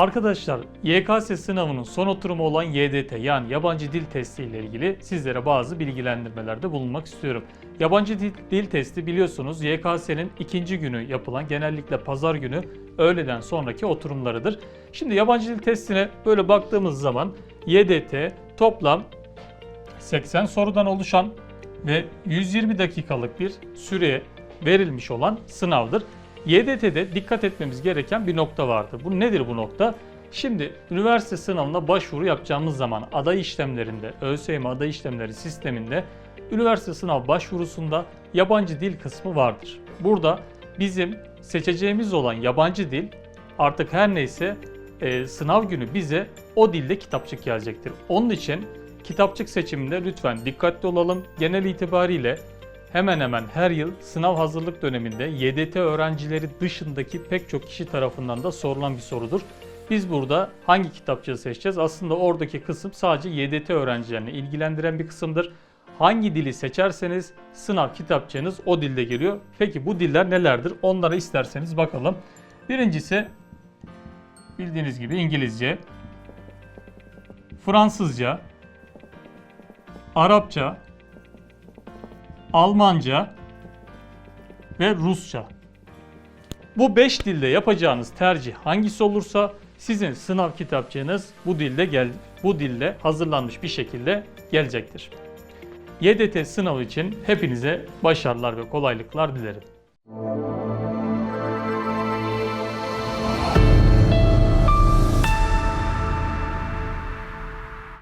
Arkadaşlar YKS sınavının son oturumu olan YDT yani yabancı dil testi ile ilgili sizlere bazı bilgilendirmelerde bulunmak istiyorum. Yabancı dil, dil testi biliyorsunuz YKS'nin ikinci günü yapılan genellikle pazar günü öğleden sonraki oturumlarıdır. Şimdi yabancı dil testine böyle baktığımız zaman YDT toplam 80 sorudan oluşan ve 120 dakikalık bir süreye verilmiş olan sınavdır. YDT'de dikkat etmemiz gereken bir nokta vardı. Bu nedir bu nokta? Şimdi üniversite sınavına başvuru yapacağımız zaman aday işlemlerinde, ÖSYM aday işlemleri sisteminde üniversite sınav başvurusunda yabancı dil kısmı vardır. Burada bizim seçeceğimiz olan yabancı dil artık her neyse e, sınav günü bize o dilde kitapçık gelecektir. Onun için kitapçık seçiminde lütfen dikkatli olalım. Genel itibariyle hemen hemen her yıl sınav hazırlık döneminde YDT öğrencileri dışındaki pek çok kişi tarafından da sorulan bir sorudur. Biz burada hangi kitapçığı seçeceğiz? Aslında oradaki kısım sadece YDT öğrencilerini ilgilendiren bir kısımdır. Hangi dili seçerseniz sınav kitapçığınız o dilde geliyor. Peki bu diller nelerdir? Onlara isterseniz bakalım. Birincisi bildiğiniz gibi İngilizce, Fransızca, Arapça, Almanca ve Rusça. Bu 5 dilde yapacağınız tercih hangisi olursa sizin sınav kitapçığınız bu dilde gel bu dille hazırlanmış bir şekilde gelecektir. YDT sınavı için hepinize başarılar ve kolaylıklar dilerim.